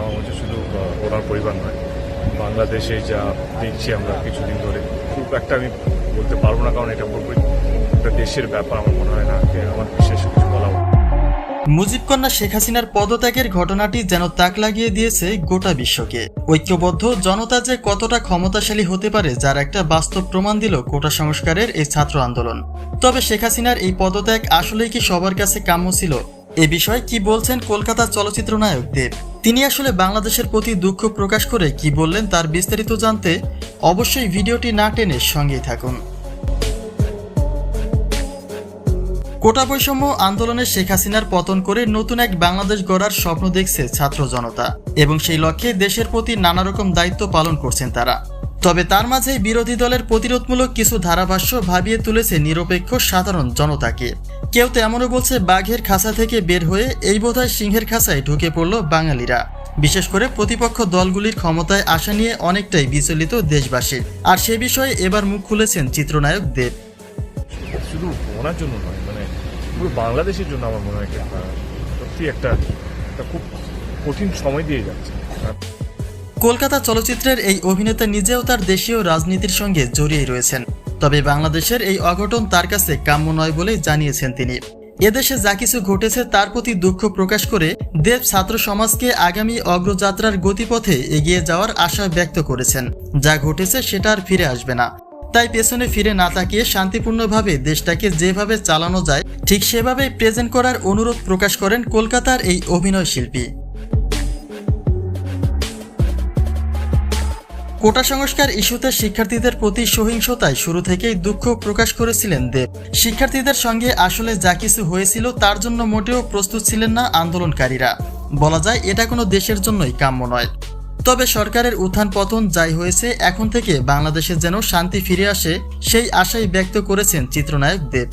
আমার মধ্যে শুধু ওনার পরিবার নয়, বাংলাদেশে যা দেখছি আমরা কিছুদিন ধরে, খুব একটা আমি বলতে পারব না, কারণ এটা পুরোপুরি একটা দেশের ব্যাপার আমার মনে হয় না, যে আমার বিশেষ কিছু বলা উচিত। মুজিব কন্যা শেখ হাসিনার পদত্যাগের ঘটনাটি যেন তাক লাগিয়ে দিয়েছে গোটা বিশ্বকে। ঐক্যবদ্ধ জনতা যে কতটা ক্ষমতাশালী হতে পারে, যার একটা বাস্তব প্রমাণ দিল কোটা সংস্কারের এই ছাত্র আন্দোলন। তবে শেখ হাসিনার এই পদত্যাগ আসলেই কি সবার কাছে কাম্য ছিল? এ বিষয়ে কি বলছেন কলকাতা চলচ্চিত্র নায়ক দেব? তিনি আসলে বাংলাদেশের প্রতি দুঃখ প্রকাশ করে কি বললেন তার বিস্তারিত জানতে অবশ্যই ভিডিওটি না টেনে সঙ্গেই থাকুন। কোটা বৈষম্য আন্দোলনে শেখ হাসিনার পতন করে নতুন এক বাংলাদেশ গড়ার স্বপ্ন দেখছে ছাত্র জনতা এবং সেই লক্ষ্যে দেশের প্রতি নানা রকম দায়িত্ব পালন করছেন তারা। তবে তার মাঝে বিরোধী দলের প্রতিরোধমূলক কিছু ধারাভাষ্য ভাবিয়ে তুলেছে নিরপেক্ষ সাধারণ জনতাকে। কেউ তো এমনও বলছে বাঘের খাঁচা থেকে বের হয়ে এই বোধহয় সিংহের খাঁচায় ঢুকে পড়ল বাঙালিরা। বিশেষ করে প্রতিপক্ষ দলগুলির ক্ষমতায় আসা নিয়ে অনেকটাই বিচলিত দেশবাসী। আর সে বিষয়ে এবার মুখ খুলেছেন চিত্রনায়ক দেব। শুধু ওনার জন্য নয় মানে পুরো বাংলাদেশের জন্য আমার মনে হয় সত্যি একটা খুব কঠিন সময় দিয়ে যাচ্ছে। কলকাতা চলচ্চিত্রের এই অভিনেতা নিজেও তার দেশীয় রাজনীতির সঙ্গে জড়িয়ে রয়েছেন। তবে বাংলাদেশের এই অঘটন তার কাছে কাম্য নয় বলে জানিয়েছেন তিনি। এদেশে যা কিছু ঘটেছে তার প্রতি দুঃখ প্রকাশ করে দেব ছাত্র সমাজকে আগামী অগ্রযাত্রার গতিপথে এগিয়ে যাওয়ার আশা ব্যক্ত করেছেন। যা ঘটেছে সেটা আর ফিরে আসবে না। তাই পেছনে ফিরে না তাকিয়ে শান্তিপূর্ণভাবে দেশটাকে যেভাবে চালানো যায়, ঠিক সেভাবেই প্রেজেন্ট করার অনুরোধ প্রকাশ করেন কলকাতার এই অভিনয় শিল্পী। কোটা সংস্কার ইস্যুতে শিক্ষার্থীদের প্রতি সহিংসতায় শুরু থেকেই দুঃখ প্রকাশ করেছিলেন দেব। শিক্ষার্থীদের সঙ্গে আসলে যা কিছু হয়েছিল তার জন্য মোটেও প্রস্তুত ছিলেন না আন্দোলনকারীরা। বলা যায়, এটা কোনো দেশের জন্যই কাম্য নয়। তবে সরকারের উত্থান পতন যাই হয়েছে, এখন থেকে বাংলাদেশে যেন শান্তি ফিরে আসে, সেই আশাই ব্যক্ত করেছেন চিত্রনায়ক দেব।